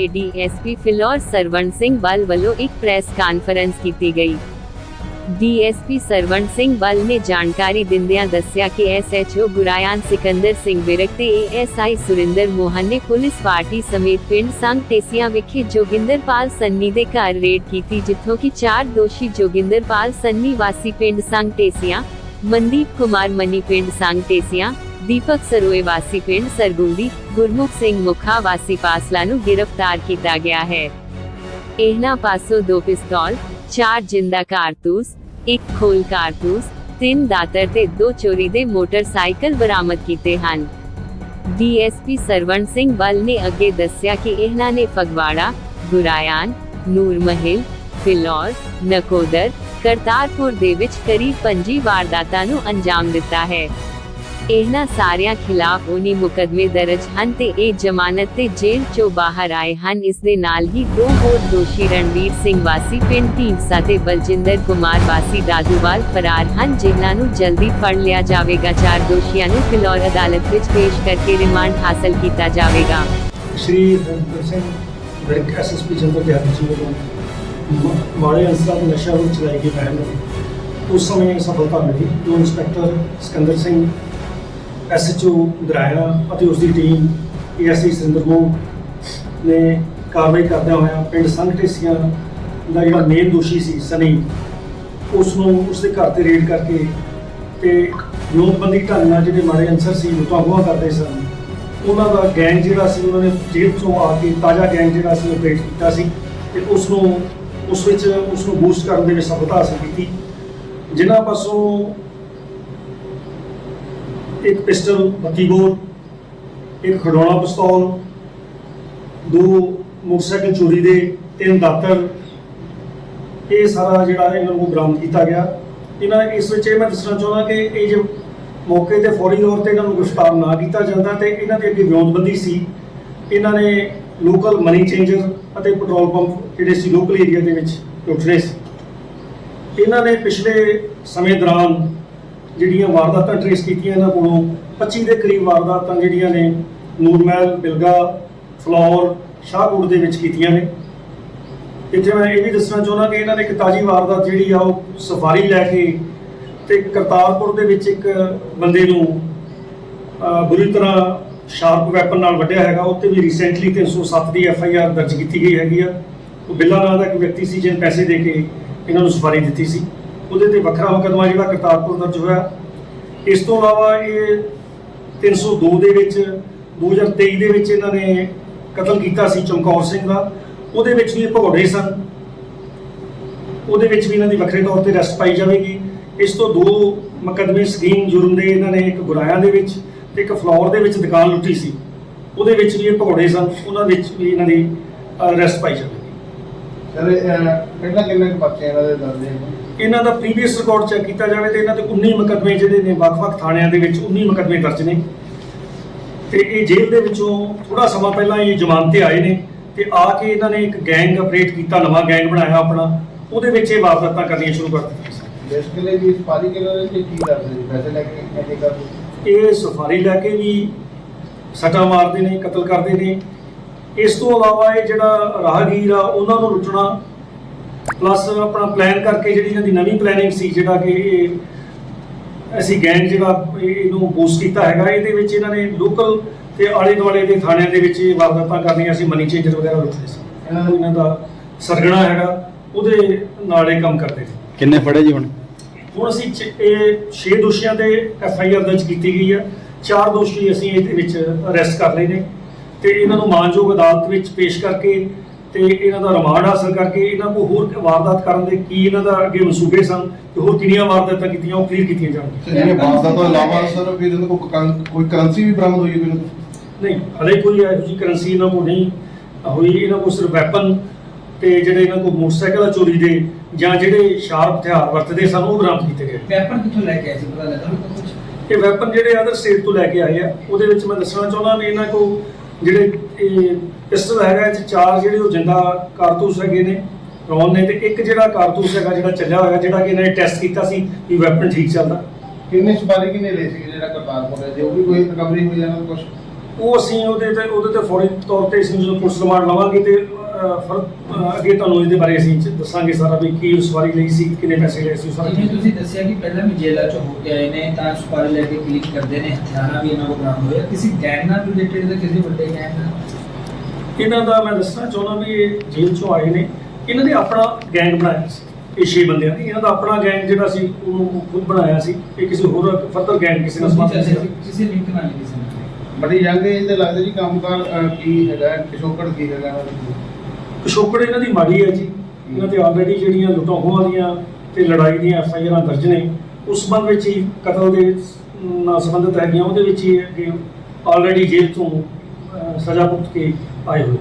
ਵਿਖੇ ਡੀਐਸਪੀ ਫਿਲੌਰ ਸਰਵਣ ਸਿੰਘ ਬਲ ਵੱਲੋਂ ਇੱਕ ਪ੍ਰੈਸ ਕਾਨਫਰੰਸ ਕੀਤੀ ਗਈ ਡੀਐਸਪੀ ਸਰਵਣ ਸਿੰਘ ਬਲ ਨੇ ਜਾਣਕਾਰੀ ਦਿੰਦਿਆਂ ਦੱਸਿਆ ਕਿ ਐਸਐਚਓ ਗੁਰਾਇਆਨ ਸਿਕੰਦਰ ਸਿੰਘ ਵਿਰਕ ਤੇ ਏਐਸਆਈ ਸੁਰਿੰਦਰ ਮੋਹਨ ਨੇ ਪੁਲਿਸ ਪਾਰਟੀ ਸਮੇਤ ਪਿੰਡ ਸੰਘ ਟੇਸੀਆਂ ਵਿਖੇ ਜੋਗਿੰਦਰਪਾਲ ਸੰਨੀ ਦੇ ਘਰ ਰੇਡ ਕੀਤੀ ਜਿੱਥੋਂ ਕਿ ਚਾਰ ਦੋਸ਼ੀ ਜੋਗਿੰਦਰਪਾਲ ਸੰਨੀ ਵਾਸੀ ਪਿੰਡ ਸੰਘ ਟੇਸੀਆਂ ਮਨਦੀਪ ਕੁਮਾਰ ਮਨੀ ਪਿੰਡ ਸੰਘ ਟੇਸੀਆਂ ਦੀਪਕ ਸਰੋਏ ਵਾਸੀ ਪਿੰਡ ਸਰਗੁੰਦੀ ਗੁਰਮੁਖ ਸਿੰਘ ਮੁਖਾ ਵਾਸੀ ਪਾਸਲਾ ਨੂੰ ਗ੍ਰਿਫਤਾਰ ਕੀਤਾ ਗਿਆ ਹੈ ਇਹਨਾਂ ਪਾਸੋਂ ਦੋ ਪਿਸਤੌਲ ਚਾਰ ਜਿੰਦਾ ਕਾਰਤੂਸ ਇੱਕ ਖੋਲ ਕਾਰਤੂਸ ਤਿੰਨ ਦਾਤਰ ਤੇ ਦੋ ਚੋਰੀ ਦੇ ਮੋਟਰਸਾਈਕਲ ਬਰਾਮਦ ਕੀਤੇ ਹਨ ਡੀਐਸਪੀ ਸਰਵਣ ਸਿੰਘ ਬਲ ਨੇ ਅੱਗੇ ਦੱਸਿਆ ਕਿ ਇਹਨਾਂ ਨੇ ਫਗਵਾੜਾ ਗੁਰਾਇਆਨ ਨੂਰ ਮਹਿਲ ਫਿਲੌਰ ਨਕੋਦਰ ਕਰਤਾਰਪੁਰ ਦੇ ਵਿੱਚ ਕਰੀਬ 25 ਵਾਰਦਾਤਾਂ ਨੂੰ ਅੰਜਾਮ ਦਿੱਤਾ ਹੈ ਇਹਨਾਂ ਸਾਰਿਆਂ ਖਿਲਾਫ ਉਨੀ ਮੁਕਦਮੇ ਦਰਜ ਹਨ ਤੇ ਇਹ ਜ਼ਮਾਨਤ ਤੇ ਜੇਲ੍ਹ ਚੋਂ ਬਾਹਰ ਆਏ ਹਨ। ਇਸ ਦੇ ਨਾਲ ਹੀ ਦੋ ਹੋਰ ਦੋਸ਼ੀ ਰਣਵੀਰ ਸਿੰਘ ਵਾਸੀ, ਪਿੰਡ ਢੀਂਡਸਾ ਤੇ ਬਲਜਿੰਦਰ ਕੁਮਾਰ ਵਾਸੀ ਦਾਦੂਵਾਲ ਫਰਾਰ ਹਨ, ਜਿਨ੍ਹਾਂ ਨੂੰ ਜਲਦੀ ਫੜ ਲਿਆ ਜਾਵੇਗਾ। ਚਾਰ ਦੋਸ਼ੀਆਂ ਨੂੰ ਫਿਲੌਰ ਅਦਾਲਤ ਵਿੱਚ ਪੇਸ਼ ਕਰਕੇ ਰਿਮਾਂਡ ਹਾਸਲ ਕੀਤਾ ਜਾਵੇਗਾ। Shri Ranjit Singh, bank SSP general ਦੇ ਹੱਥ ਵਿੱਚ ਮ- ਮਾੜੇ ਅੰਸਰਾਂ ਦੀ ਨਸ਼ਾ ਵਿੱਚ ਚਲਾਈ ਗਈ ਪਹਿਲ ਉਸ ਸਮੇਂ ਸਫਲਤਾ ਮਿਲੀ। ਜੋ ਇੰਸਪੈਕਟਰ, ਸਿਕੰਦਰ ਸਿੰਘ ਐਸਐਚਓ ਗਰਾਇਆ ਅਤੇ ਉਸ ਦੀ ਟੀਮ ਏਐਸਆਈ ਸੁਰਿੰਦਰ ਮੋਹ ਨੇ ਕਾਰਵਾਈ ਕਰਦਿਆਂ ਹੋਇਆ ਪਿੰਡ ਸੰਘਟੇਸੀਆਂ ਦਾ ਜਿਹੜਾ ਮੇਨ ਦੋਸ਼ੀ ਸੀ ਸਨੀ ਉਸ ਨੂੰ ਉਸ ਦੇ ਘਰ ਤੇ ਰੇਡ ਕਰਕੇ ਤੇ ਵਿਉਂਤਬੰਦੀ ਢੰਗ ਨਾਲ ਜਿਹੜੇ ਮਾੜੇ ਅੰਸਰ ਸੀ ਲੁੱਟਾਂ ਖੋਹਾਂ ਕਰਦੇ ਸਨ, ਉਹਨਾਂ ਦਾ ਗੈਂਗ ਜਿਹੜਾ ਸੀ, ਉਹਨਾਂ ਨੇ ਜੇਲ੍ਹ ਤੋਂ ਆ ਕੇ ਤਾਜ਼ਾ ਗੈਂਗ ਜਿਹੜਾ ਸੀ ਆਪਰੇਟ ਕੀਤਾ ਸੀ ਤੇ ਉਸ ਨੂੰ ਉਸ ਵਿੱਚ ਉਸ ਨੂੰ ਬੂਸਟ ਕਰਨ ਦੇ ਵਿੱਚ ਸਫਲਤਾ ਹਾਸਲ ਕੀਤੀ। ਜਿਨ੍ਹਾਂ ਪਾਸੋਂ ਇੱਕ ਪਿਸਟਲ 32 ਬੋਰ ਇੱਕ ਖਡੌਣਾ ਪਿਸਤੌਲ, ਦੋ ਮੋਟਰਸਾਈਕਲ ਚੋਰੀ ਦੇ, ਤਿੰਨ ਦਾਤਰ ਇਹ ਸਾਰਾ ਜਿਹੜਾ ਇਹਨਾਂ ਨੂੰ ਬਰਾਮਦ ਕੀਤਾ ਗਿਆ। ਇਹਨਾਂ ਇਸ ਵਿੱਚ ਇਹ ਮੈਂ ਦੱਸਣਾ ਚਾਹੁੰਦਾ ਕਿ ਇਹ ਜੋ ਮੌਕੇ ਤੇ ਫੌਰੀ ਤੌਰ ਤੇ ਇਹਨਾਂ ਨੂੰ ਗ੍ਰਿਫਤਾਰ ਨਾ ਕੀਤਾ ਜਾਂਦਾ ਤੇ ਇਹਨਾਂ ਦੇ ਅੱਗੇ ਵਿਉਂਤਬੰਦੀ ਸੀ। ਇਹਨਾਂ ਨੇ ਲੋਕਲ ਮਨੀ ਚੇਂਜਰ ਅਤੇ ਪੈਟਰੋਲ ਪੰਪ ਜਿਹੜੇ ਸੀ, ਲੋਕਲ ਏਰੀਆ ਦੇ ਵਿੱਚ ਲੁੱਟਣੇ ਸੀ। ਇਹਨਾਂ ਨੇ ਪਿਛਲੇ ਸਮੇਂ ਦੌਰਾਨ ਜਿਹੜੀਆਂ ਵਾਰਦਾਤਾਂ ਟ੍ਰੇਸ ਕੀਤੀਆਂ ਇਹਨਾਂ ਕੋਲੋਂ 25 ਦੇ ਕਰੀਬ ਵਾਰਦਾਤਾਂ ਜਿਹੜੀਆਂ ਨੇ, ਨੂਰਮਹਿਲ, ਬਿਲਗਾ, ਫਲੌਰ, ਸ਼ਾਹਕੋਟ ਦੇ ਵਿੱਚ ਕੀਤੀਆਂ ਨੇ। ਇੱਥੇ ਮੈਂ ਇਹ ਵੀ ਦੱਸਣਾ ਚਾਹੁੰਦਾ ਕਿ ਇਹਨਾਂ ਨੇ ਇੱਕ ਤਾਜੀ ਵਾਰਦਾਤ ਜਿਹੜੀ ਆ, ਉਹ ਸਫਾਰੀ ਲੈ ਕੇ ਤੇ ਕਰਤਾਰਪੁਰ ਦੇ ਵਿੱਚ ਇੱਕ ਬੰਦੇ ਨੂੰ ਬੁਰੀ ਤਰ੍ਹਾਂ ਸ਼ਾਰਪ ਵੈਪਨ ਨਾਲ ਵੱਢਿਆ ਹੈਗਾ। ਉੱਤੇ ਵੀ ਰੀਸੈਂਟਲੀ 307 ਦੀ ਐਫ ਆਈ ਆਰ ਦਰਜ ਕੀਤੀ ਗਈ ਹੈਗੀ ਆ। ਉਹ ਬਿੱਲਾ ਨਾਂ ਦਾ ਇੱਕ ਵਿਅਕਤੀ ਸੀ, ਜਿਹਨੇ ਪੈਸੇ ਦੇ ਕੇ ਇਹਨਾਂ ਨੂੰ ਸਫਾਰੀ ਦਿੱਤੀ ਸੀ। ਉਹਦੇ ਤੇ ਵੱਖਰਾ ਮੁਕੱਦਮਾ ਜਿਹੜਾ ਕਰਤਾਰਪੁਰ ਦਰਜ ਹੋਇਆ। ਇਸ ਤੋਂ ਇਲਾਵਾ ਇਹ 302 ਦੇ ਵਿੱਚ 2023 ਦੇ ਵਿੱਚ ਇਹਨਾਂ ਨੇ ਕਤਲ ਕੀਤਾ ਸੀ ਚਮਕੌਰ ਸਿੰਘ ਦਾ। ਉਹਦੇ ਵਿੱਚ ਵੀ ਇਹ ਭਗੌੜੇ ਸਨ। ਉਹਦੇ ਵਿੱਚ ਵੀ ਇਹਨਾਂ ਦੀ ਵੱਖਰੇ ਤੌਰ ਤੇ ਰੈਸਟ ਪਾਈ ਜਾਵੇਗੀ। ਇਸ ਤੋਂ ਦੋ ਮੁਕੱਦਮੇ ਸਕੀਮ ਜੁਰਮ ਦੇ ਇਹਨਾਂ ਨੇ ਇੱਕ ਗੁਰਾਇਆ ਦੇ ਵਿੱਚ ਤੇ ਇੱਕ ਫਲੋਰ ਦੇ ਵਿੱਚ ਦੁਕਾਨ ਲੁੱਟੀ ਸੀ। ਉਹਦੇ ਵਿੱਚ ਵੀ ਇਹ ਭਗੌੜੇ ਸਨ। ਉਹਨਾਂ ਵਿੱਚ ਵੀ ਇਹਨਾਂ ਦੀ ਰੈਸਟ ਪਾਈ ਜਾਵੇਗੀ। ਸਰ ਪਹਿਲਾਂ ਕਿੰਨੇ ਕੁ ਇਹਨਾਂ ਦੇ ਦਰਜ ਨੇ? ਇਹਨਾਂ ਦਾ ਪ੍ਰੀਵੀਅਸ ਰਿਕਾਰਡ ਚੈੱਕ ਕੀਤਾ ਜਾਵੇ ਤੇ ਇਹਨਾਂ ਤੇ 19 ਮੁਕੱਦਮੇ ਜਿਹੜੇ ਨੇ ਵੱਖ-ਵੱਖ ਥਾਣਿਆਂ ਦੇ ਵਿੱਚ 19 ਮੁਕੱਦਮੇ ਦਰਜ ਨੇ। ਤੇ ਇਹ ਜੇਲ੍ਹ ਦੇ ਵਿੱਚੋਂ ਥੋੜਾ ਸਮਾਂ ਪਹਿਲਾਂ ਇਹ ਜ਼ਮਾਨਤ ਤੇ ਆਏ ਨੇ ਤੇ ਆ ਕੇ ਇਹਨਾਂ ਨੇ ਇੱਕ ਗੈਂਗ ਆਪਰੇਟ ਕੀਤਾ ਨਵਾਂ ਗੈਂਗ ਬਣਾਇਆ ਆਪਣਾ। ਉਹਦੇ ਵਿੱਚ ਇਹ ਵਾਰਦਾਤਾਂ ਕਰਨੀਆਂ ਸ਼ੁਰੂ ਕਰ ਦਿੱਤੀਆਂ ਸਨ। ਬੇਸਿਕਲੀ ਜੀ ਸਪਾਰੀ ਕਿਲਰ ਦੇ ਕੀ ਕਰਦੇ ਜੀ ਪੈਸੇ ਲੈ ਕੇ ਕਿੰਨੇ ਕਰਦੇ ਇਹ ਸਫਾਰੀ ਲੈ ਕੇ ਵੀ ਸੱਟਾਂ ਮਾਰਦੇ ਨੇ ਕਤਲ ਕਰਦੇ ਨੇ। ਇਸ ਤੋਂ ਇਲਾਵਾ ਇਹ ਜਿਹੜਾ ਰਾਹਗੀਰ ਆ ਉਹਨਾਂ ਨੂੰ ਲੁੱਟਣਾ ਪਲੱਸ ਆਪਣਾ ਪਲਾਨ ਕਰਕੇ ਜਿਹੜੀ ਇਹਨਾਂ ਦੀ ਨਵੀਂ ਪਲੈਨਿੰਗ ਸੀ ਜਿਹੜਾ ਕਿ ਅਸੀਂ ਗੈਂਗ ਜਿਹੜਾ ਇਹ- ਇਹਨੂੰ ਬੂਸਟ ਕੀਤਾ ਹੈਗਾ ਇਹਦੇ ਵਿੱਚ ਇਹਨਾਂ ਨੇ ਲੋਕਲ ਤੇ ਆਲੇ ਦੁਆਲੇ ਦੇ ਥਾਣਿਆਂ ਦੇ ਵਿੱਚ ਇਹ ਵਾਰਦਾਤਾਂ ਕਰਨੀਆਂ ਸੀ ਮਨੀ ਚੇਂਜਰ ਵਗੈਰਾ ਲੁੱਟਦੇ ਸੀ। ਇਹਨਾਂ ਦਾ ਸਰਗਣਾ ਹੈਗਾ ਉਹਦੇ ਨਾਲ ਇਹ ਕੰਮ ਕਰਦੇ ਸੀ। ਕਿੰਨੇ ਫੜੇ ਜੀ ਹੁਣ? ਹੁਣ ਅਸੀਂ ਚ- ਇਹ 6 ਦੋਸ਼ੀਆਂ ਤੇ ਐਫ ਆਈ ਆਰ ਦਰਜ ਕੀਤੀ ਗਈ ਆ। ਚਾਰ ਦੋਸ਼ੀ ਅਸੀਂ ਇਹਦੇ ਵਿੱਚ ਅਰੈਸਟ ਕਰ ਲਏ ਨੇ। ਤੇ ਇਹਨਾਂ ਨੂੰ ਮਾਨਯੋਗ ਅਦਾਲਤ ਵਿੱਚ ਪੇਸ਼ ਕਰਕੇ ਤੇ ਇਹਨਾਂ ਦਾ ਰਿਮਾਂਡ ਹਾਸਲ ਕਰਕੇ ਇਹਨਾਂ ਕੋ ਹੋਰ ਵਾਰਦਾਤ ਕਰਨ ਦੇ ਕੀ ਇਹਨਾਂ ਦਾ ਅੱਗੇ ਮਨਸੂਬੇ ਸਨ ਤੇ ਹੋਰ ਕਿੰਨੀਆਂ ਵਾਰਦਾਤਾਂ ਕੀਤੀਆਂ ਉਹ ਕਲੀਅਰ ਕੀਤੀਆਂ ਜਾਣਗੀਆਂ। ਸਰ ਜਿਹੜੇ ਬਾਜ਼ਾਰ ਤੋਂ ਇਲਾਵਾ ਸਰ ਫਿਰ ਇਹਨਾਂ ਕੋਲ ਕੋਈ ਕਰੰਸੀ ਵੀ ਬਰਾਮਦ ਹੋਈ ਹੈ ਕੋਈ ਨਹੀਂ ਹਲੇ ਕੋਈ ਇਹੋ ਜਿਹੀ ਕਰੰਸੀ ਇਹਨਾਂ ਕੋਲ ਨਹੀਂ ਹੋਈ। ਇਹਨਾਂ ਕੋਲ ਸਿਰਫ ਵੈਪਨ ਤੇ ਜਿਹੜੇ ਇਹਨਾਂ ਕੋਲ ਮੋਟਰਸਾਈਕਲ ਚੋਰੀ ਦੇ ਜਾਂ ਜਿਹੜੇ ਸ਼ਾਰਪ ਹਥਿਆਰ ਵਰਤਦੇ ਸਨ ਉਹ ਬਰਾਮਦ ਕੀਤੇ ਗਏ। ਵੈਪਨ ਕਿੱਥੋਂ ਲੈ ਕੇ ਆਏ ਸੀ? ਪਤਾ ਲੱਗਾ ਕੁਝ ਇਹ ਵੈਪਨ ਜਿਹੜੇ ਅਦਰ ਸਟੇਟ ਤੋਂ ਲੈ ਕੇ ਆਏ ਆ। ਉਹਦੇ ਵਿੱਚ ਮੈਂ ਦੱਸਣਾ ਚਾਹੁੰਦਾ ਵੀ ਇਹਨਾਂ ਕੋ ਜਿਹੜੇ ਇਹ ਪਿਸਟਲ ਹੈਗਾ ਇਹ 'ਚ ਚਾਰ ਜਿਹੜੇ ਉਹ ਜਿੰਦਾ ਕਾਰਤੂਸ ਹੈਗੇ ਨੇ ਰੌਲ ਨੇ ਤੇ ਇੱਕ ਜਿਹੜਾ ਕਾਰਤੂਸ ਹੈਗਾ ਜਿਹੜਾ ਚੱਲਿਆ ਹੋਇਆ ਜਿਹੜਾ ਕਿ ਇਹਨਾਂ ਨੇ ਟੈਸਟ ਕੀਤਾ ਸੀ ਵੀ ਵੈਪਨ ਠੀਕ ਚੱਲਦਾ। ਕਿੰਨੇ ਸਪਾਰੀ ਕਿੰਨੇ ਲਏ ਸੀ ਜਿਹੜਾ ਕਰਤਾਰਪੁਰ ਹੈ ਜੇ ਉਹ ਵੀ ਕੋਈ ਰਿਕਵਰੀ ਹੋਈ ਜਾਂ ਕੁਝ ਉਹ ਅਸੀਂ ਉਹਦੇ ਤੇ ਉਹਦੇ ਤੇ ਫੌਰੀ ਤੌਰ ਤੇ ਅਸੀਂ ਜਦੋਂ ਪੁਲਿਸ ਰਿਮਾਂਡ ਲਵਾਂਗੇ ਤੇ ਅੱਗੇ ਤੁਹਾਨੂੰ ਇਹਦੇ ਬਾਰੇ ਅਸੀਂ ਦੱਸਾਂਗੇ ਸਾਰਾ ਵੀ ਕੀ ਸਵਾਰੀ ਲਈ ਸੀ ਕਿੰਨੇ ਪੈਸੇ ਲਏ ਸੀ ਸਾਰਾ ਜਿਵੇਂ ਤੁਸੀਂ ਦੱਸਿਆ ਕਿ ਪਹਿਲਾਂ ਵੀ ਜੇਲ੍ਹਾਂ ਚੋਂ ਹੋ ਕੇ ਆਏ ਨੇ ਤਾਂ ਸੁਪਾਰੀ ਲੈ ਕੇ ਕਲਿੱਕ ਕਰਦੇ ਨੇ ਹਥਿਆਰਾਂ ਵੀ ਇਹਨਾਂ ਕੋਲ ਬਰਾਮਦ ਹੋਇਆ ਕਿਸੇ ਗੈਂਗ ਨਾਲ ਰਿਲੇਟਡ ਜਾਂ ਕਿਸੇ ਵੱਡੇ ਗੈਂਗ ਨਾਲ? ਇਹਨਾਂ ਦਾ ਮੈਂ ਦੱਸਣਾ ਚਾਹੁੰਦਾ ਵੀ ਇਹ ਜੇਲ੍ਹ ਚੋਂ ਆਏ ਨੇ। ਇਹਨਾਂ ਨੇ ਆਪਣਾ ਗੈਂਗ ਬਣਾਇਆ ਸੀ ਇਹ ਛੇ ਬੰਦਿਆਂ ਨੇ ਇਹਨਾਂ ਦਾ ਆਪਣਾ ਗੈਂਗ ਜਿਹੜਾ ਸੀ ਉਹਨੂੰ ਖੁਦ ਬਣਾਇਆ ਸੀ। ਇਹ ਕਿਸੇ ਹੋਰ ਫਰਦਰ ਗੈਂਗ ਕਿਸੇ ਨਾਲ ਸੰਬੰਧ ਨਹੀਂ ਸੀ। ਕਿਸੇ ਲਿੰਕ ਨਾਲ ਨਹੀਂ ਨਾਲ। ਬੜੀ ਯੰਗ ਏਜ ਦੇ ਲੱਗਦੇ ਜੀ ਕੰਮਕਾਰ ਕੀ ਹੈਗਾ ਪਿਛੋਕੜ ਕੀ ਹੈਗਾ। ਦਾ? ਪਿਛੋਕੜ ਇਹਨਾਂ ਦੀ ਮਾੜੀ ਹੈ ਜੀ। ਇਹਨਾਂ ਤੇ ਆਲਰੇਡੀ ਜਿਹੜੀਆਂ ਲੁੱਟਾਂ ਖੋਹਾਂ ਦੀਆਂ ਤੇ ਲੜਾਈ ਦੀਆਂ ਐਫ ਆਈ ਆਰਾਂ ਦਰਜ ਨੇ ਉਸ ਸੰਬੰਧ ਵਿੱਚ ਹੀ ਕਤਲ ਦੇ ਨਾਲ ਸੰਬੰਧਿਤ ਹੈਗੀਆਂ ਉਹਦੇ ਵਿੱਚ ਹੀ ਅੱਗੇ ਆਲਰੇਡੀ ਜੇਲ੍ਹ ਤੋਂ ਸਜ਼ਾ ਭੁਗਤ ਕੇ ਆਏ ਹੋਏ